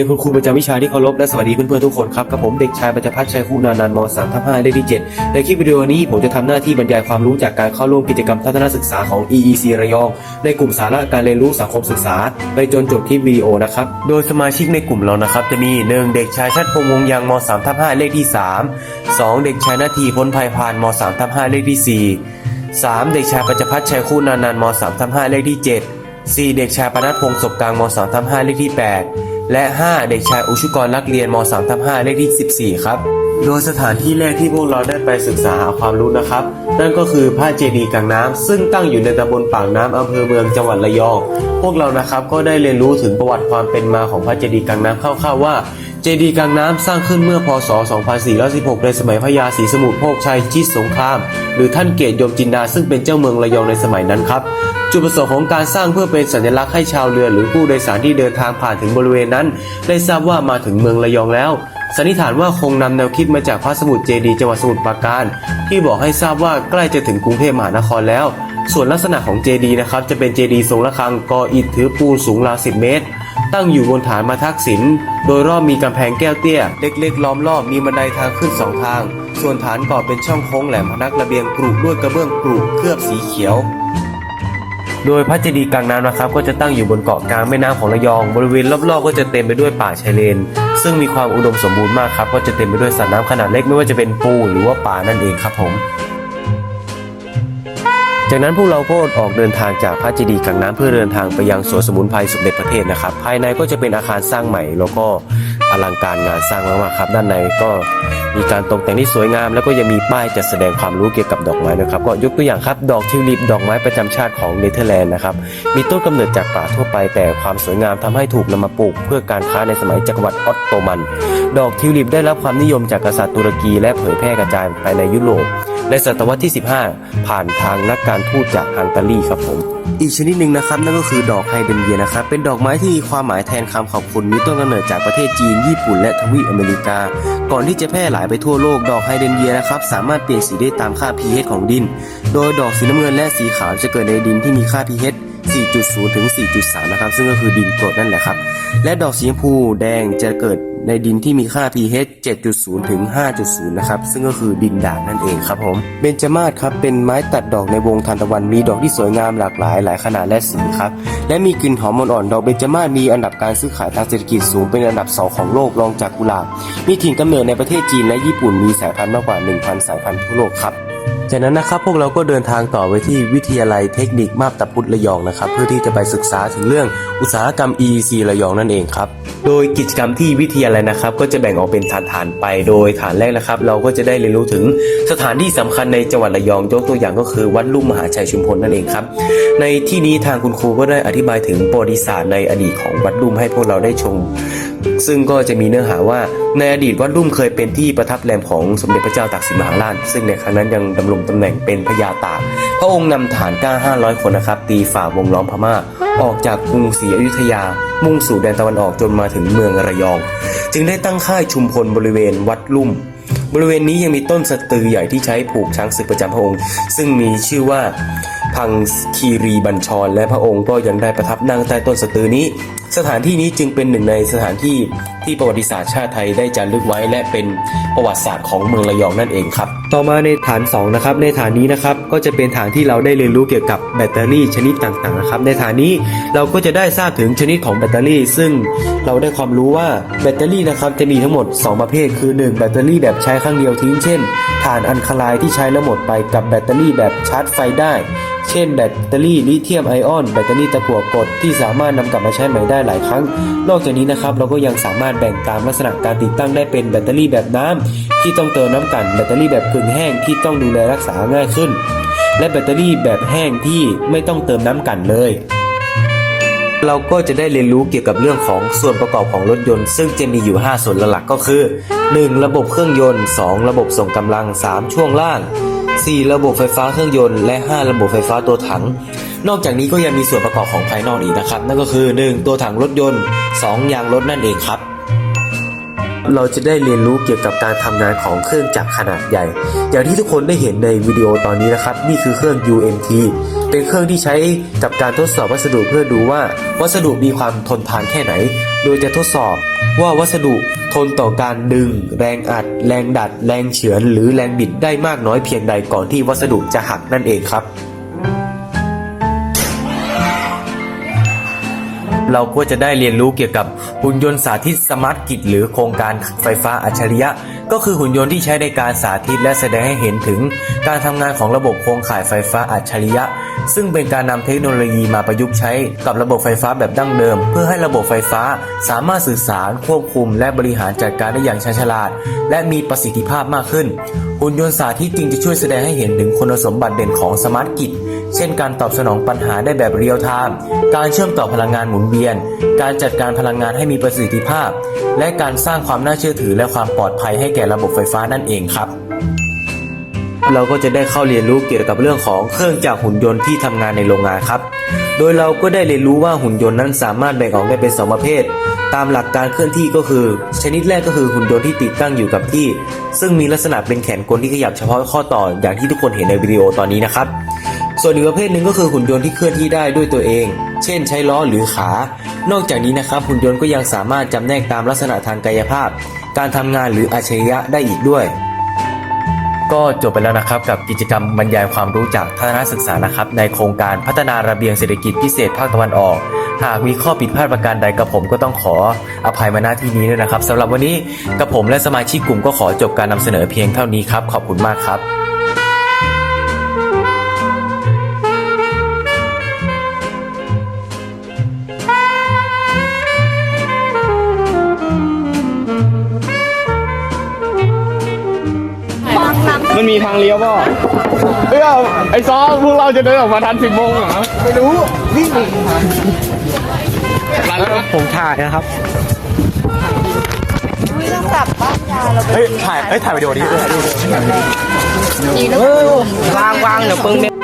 ยนคุณครูประจำวิชาที่เคารพและสวัสดีเพื่อนๆทุกคนครับกับผมเด็กชายปัญจพัฒน์ชัยคุณานันท์ม3ทับ5เลขที่ 7 ในคลิปวิดีโอนี้ผมจะทำหน้าที่บรรยายความรู้จากการเข้าร่วมกิจกรรมทัศนศึกษาของ EEC ระยอง ในกลุ่มสาระการเรียนรู้สังคมศึกษา ไปจนจบคลิปวิดีโอนะครับ โดยสมาชิกในกลุ่มเรานะครับ จะมี 1 เด็กชายชัดพงษ์วงยังม3ทับ5เลขที่ 3 2 เด็กชายนาทีพ้นภัยพานม3ทับ5เลขที่ 4 3 เด็กชายปัญจพัฒน์ชัยคุณานันท์ม3ทับ5เลขที่ 7 4 เด็กชายปนัดพงศ์ศพกลางม3ทับ5เลขที่ 8 และ 5 เด็กชายอุชุกรนักเรียนม 3 ทับ5เลขที่ 14 ครับ โดยสถานที่แรกที่พวกเราได้ไปศึกษาหาความรู้นะครับ นั่นก็คือพระเจดีย์กลางน้ำซึ่งตั้งอยู่ในตำบลปากน้ำอำเภอเมืองจังหวัดระยอง พวกเรานะครับก็ได้เรียนรู้ถึงประวัติความเป็นมาของพระเจดีย์กลางน้ำคร่าวๆว่า เจดีย์กลางน้ำสร้างขึ้นเมื่อพศ 2416 ในสมัยพระยาศรีสมุทรโภคชัยชิดสงคราม หรือท่านเกตยมจินดาซึ่งเป็นเจ้าเมืองระยองในสมัยนั้นครับจุดประสงค์ของการสร้างเพื่อเป็นสัญลักษณ์ให้ชาวเรือหรือผู้โดยสารที่เดินทางผ่านถึงบริเวณนั้น ได้ทราบว่ามาถึงเมืองระยองแล้ว สันนิษฐานว่าคงนำแนวคิดมาจากพระสมุทรเจดีจังหวัดสมุทรปราการ ที่บอกให้ทราบว่าใกล้จะถึงกรุงเทพมหานครแล้ว ส่วนลักษณะของเจดีนะครับจะเป็นเจดีทรงระฆังกออิฐถือปูนสูงราว10 เมตร ตั้งอยู่บนฐานมาทักษิณโดยรอบมีกำแพงแก้วเตี้ย เล็กๆ ล้อมรอบมีบันไดทางขึ้นสองทาง ส่วนฐานก่อเป็นช่องโค้งแหลมพนักระเบียงกรุด้วยกระเบื้องกรุเคลือบสีเขียวโดยพระเจดีย์กลางน้ำนะครับ ก็จะตั้งอยู่บนเกาะกลางแม่น้ำของระยอง บริเวณรอบๆก็จะเต็มไปด้วยป่าชายเลน ซึ่งมีความอุดมสมบูรณ์มากครับ ก็จะเต็มไปด้วยสัตว์น้ำขนาดเล็กไม่ว่าจะเป็นปูหรือว่าปลานั่นเองครับผม จากนั้นพวกเราก็ออกเดินทางจากพระเจดีย์กลางน้ำเพื่อเดินทางไปยังสวนสมุนไพรสมเด็จพระเทพนะครับ ภายในก็จะเป็นอาคารสร้างใหม่ แล้วก็อลังการงานสร้างมากๆครับ ด้านในก็มีการตกแต่งที่สวยงาม แล้วก็ยังมีป้ายจัดแสดงความรู้เกี่ยวกับดอกไม้นะครับ ก็ยกตัวอย่างครับดอกทิวลิปดอกไม้ประจำชาติของเนเธอร์แลนด์นะครับมีต้นกำเนิดจากป่าทั่วไป แต่ความสวยงามทำให้ถูกนำมาปลูก เพื่อการค้าในสมัยจักรวรรดิออตโตมัน ดอกทิวลิปได้รับความนิยมจากกษัตริย์ตุรกี และเผยแพร่กระจายไปในยุโรป ในศตวรรษที่ 15 ผ่านทางนักการทูตจากฮังการีครับผม อีกชนิดหนึ่งนะครับนั่นก็คือดอกไฮเดรนเยียนะครับ เป็นดอกไม้ที่มีความหมายแทนคำขอบคุณมีต้นกำเนิดจากประเทศจีน ญี่ปุ่น และทวีปอเมริกา ก่อนที่จะแพร่หลายไปทั่วโลกดอกไฮเดรนเยียนะครับสามารถเปลี่ยนสีได้ตามค่า pH ของดิน โดยดอกสีน้ำเงินและสีขาวจะเกิดในดินที่มีค่า pH 4.0 ถึง 4.3 นะครับ ซึ่งก็คือดินกรดนั่นแหละครับ และดอกสีชมพูแดงจะเกิด ในดินที่มีค่า pH 7.0 ถึง 5.0 นะครับ ซึ่งก็คือดินด่างนั่นเองครับผม เบญจมาศครับ เป็นไม้ตัดดอกในวงทานตะวัน มีดอกที่สวยงามหลากหลาย หลายขนาดและสีครับ และมีกลิ่นหอมอ่อนๆ ดอกเบญจมาศมีอันดับการซื้อขายทางเศรษฐกิจสูงเป็นอันดับ 2 ของโลก รองจากกุหลาบ มีถิ่นกำเนิดในประเทศจีนและญี่ปุ่น มีสายพันธุ์มากกว่า 1,000 สายพันธุ์ทั่วโลกครับ จากนั้นนะครับพวกเราก็เดินทางต่อไปที่วิทยาลัยเทคนิคมาบตาพุธระยองนะครับ เพื่อที่จะไปศึกษาถึงเรื่องอุตสาหกรรม EEC ระยองนั่นเองครับ โดยกิจกรรมที่วิทยาลัยนะครับ ก็จะแบ่งออกเป็นฐานๆไป โดยฐานแรกนะครับ เราก็จะได้เรียนรู้ถึงสถานที่สำคัญในจังหวัดระยองยกตัวอย่างก็คือวัดลุ่มมหาชัยชุมพลนั่นเองครับ ในที่นี้ทางคุณครูก็ได้อธิบายถึงประวัติศาสตร์ในอดีตของวัดลุ่มให้พวกเราได้ชม ซึ่งก็จะมีเนื้อหาว่าในอดีตวัดรุ่มเคยเป็นที่ประทับแรมของสมเด็จพระเจ้าตากสินมหาราช ซึ่งในครั้งนั้นยังดำรงตำแหน่งเป็นพญาตาก พระองค์นำฐานกล้า 500 คนนะครับ ตีฝ่าวงล้อมพม่า ออกจากกรุงศรีอยุธยา มุ่งสู่แดนตะวันออกจนมาถึงเมืองระยอง จึงได้ตั้งค่ายชุมพลบริเวณวัดลุ่ม บริเวณนี้ยังมีต้นสตือใหญ่ที่ใช้ผูกช้างศึกประจำพระองค์ ซึ่งมีชื่อว่าพังคีรีบัญชร และพระองค์ก็ยังได้ประทับนั่งใต้ต้นสตือนี้ สถานที่นี้จึงเป็นหนึ่งในสถานที่ที่ประวัติศาสตร์ชาติไทยได้จารึกไว้ และเป็นประวัติศาสตร์ของเมืองระยองนั่นเองครับ ต่อมาในฐาน2นะครับในฐานนี้นะครับก็จะเป็นฐานที่เราได้เรียนรู้เกี่ยวกับแบตเตอรี่ชนิดต่างๆนะครับในฐานนี้เราก็จะได้ทราบถึงชนิดของแบตเตอรี่ ซึ่งเราได้ความรู้ว่าแบตเตอรี่นะครับจะมีทั้งหมด 2 ประเภท คือ 1 แบตเตอรี่แบบใช้ครั้งเดียวทิ้งเช่นถ่านอัลคาลน์ที่ใช้แล้วหมดไปกับแบตเตอรี่แบบชาร์จไฟได้ เช่น แบตเตอรี่ลิเธียมไอออน แบตเตอรี่ตะกั่วกรดที่สามารถนำกลับมาใช้ใหม่ได้หลายครั้ง นอกจากนี้นะครับเราก็ยังสามารถแบ่งตามลักษณะการติดตั้งได้เป็นแบตเตอรี่แบบน้ำที่ต้องเติมน้ำกันแบตเตอรี่แบบกึ่งแห้งที่ต้องดูแลรักษาง่ายขึ้น และแบตเตอรี่แบบแห้งที่ไม่ต้องเติมน้ำกันเลยเราก็จะได้เรียนรู้เกี่ยวกับเรื่องของส่วนประกอบของรถยนต์ ซึ่งจะมีอยู่ 5 ส่วนหลักๆก็คือ 1. ระบบเครื่องยนต์ 2. ระบบส่งกำลัง 3. ช่วงล่าง 4. ระบบไฟฟ้าเครื่องยนต์ และ 5 ระบบไฟฟ้าตัวถัง นอกจากนี้ก็ยังมีส่วนประกอบของภายนอกอีกนะครับ นั่นก็คือ 1. ตัวถังรถยนต์ 2. ยางรถนั่นเองครับ เราจะได้เรียนรู้เกี่ยวกับการทำงานของเครื่องจักรขนาดใหญ่ อย่างที่ทุกคนได้เห็นในวิดีโอตอนนี้นะครับ นี่คือเครื่อง UMT เป็นเครื่องที่ใช้กับการทดสอบวัสดุเพื่อดูว่าวัสดุมีความทนทานแค่ไหน โดยจะทดสอบว่าวัสดุทนต่อการดึง แรงอัด แรงดัด แรงเฉือน หรือแรงบิดได้มากน้อยเพียงใดก่อนที่วัสดุจะหักนั่นเองครับ เราก็จะได้เรียนรู้เกี่ยวกับหุ่นยนต์สาธิตสมาร์ทกิจหรือโครงการไฟฟ้าอัจฉริยะ ก็คือหุ่นยนต์ที่ใช้ในการสาธิตและแสดงให้เห็นถึง การทำงานของระบบโครงข่ายไฟฟ้าอัจฉริยะ ซึ่งเป็นการนำเทคโนโลยีมาประยุกต์ใช้กับระบบไฟฟ้าแบบดั้งเดิม เพื่อให้ระบบไฟฟ้าสามารถสื่อสารควบคุม และบริหารจัดการได้อย่างชาญฉลาด และมีประสิทธิภาพมากขึ้นหุ่นยนต์สาธิตจึงจะช่วยแสดงให้เห็นถึงคุณสมบัติเด่นของสมาร์ทกิจ เช่นการตอบสนองปัญหาได้แบบเรียลไทม์ การเชื่อมต่อพลังงานหมุนเวียน การจัดการพลังงานให้มีประสิทธิภาพ และการสร้างความน่าเชื่อถือและความปลอดภัยให้แก่ระบบไฟฟ้านั่นเองครับ เราก็จะได้เข้าเรียนรู้เกี่ยวกับเรื่องของเครื่องจักรหุ่นยนต์ที่ทำงานในโรงงานครับ โดยเราก็ได้เรียนรู้ว่าหุ่นยนต์นั้นสามารถแบ่งออกได้เป็นสองประเภทตามหลักการเคลื่อนที่ก็คือ ชนิดแรกก็คือหุ่นยนต์ที่ติดตั้งอยู่กับที่ ซึ่งมีลักษณะเป็นแขนกลที่ขยับเฉพาะข้อต่ออย่างที่ทุกคนเห็นในวิดีโอตอนนี้นะครับ ส่วนอีกประเภทหนึ่งก็คือหุ่นยนต์ที่เคลื่อนที่ได้ด้วยตัวเอง เช่น ใช้ล้อหรือขา นอกจากนี้นะครับหุ่นยนต์ก็ยังสามารถจำแนกตามลักษณะทางกายภาพ การทำงานหรืออัจฉริยะได้อีกด้วย ก็จบไปแล้วนะครับกับกิจกรรมบรรยายความรู้จากทัศนศึกษานะครับ ในโครงการพัฒนาระเบียงเศรษฐกิจพิเศษภาคตะวันออกหากมีข้อผิดพลาดประการใดกับผมก็ต้องขออภัยมาณที่นี้ด้วยนะครับสำหรับวันนี้กับผมและสมาชิกกลุ่มก็ขอจบการนำเสนอเพียงเท่านี้ครับ ขอบคุณมากครับ มันมีทางเลี้ยวป่ะเอ้ยไอ้ซอพวกเราจะเดินออกมาทันสิบโมงเหรอไม่รู้วิ่งผมถ่ายนะครับต้องกลับบ้านยายเราเฮ้ยถ่ายเฮ้ยถ่ายวิดีโอนี้ด้วยดีแล้ววางวางเดี๋ยวเพิ่งเนี่ย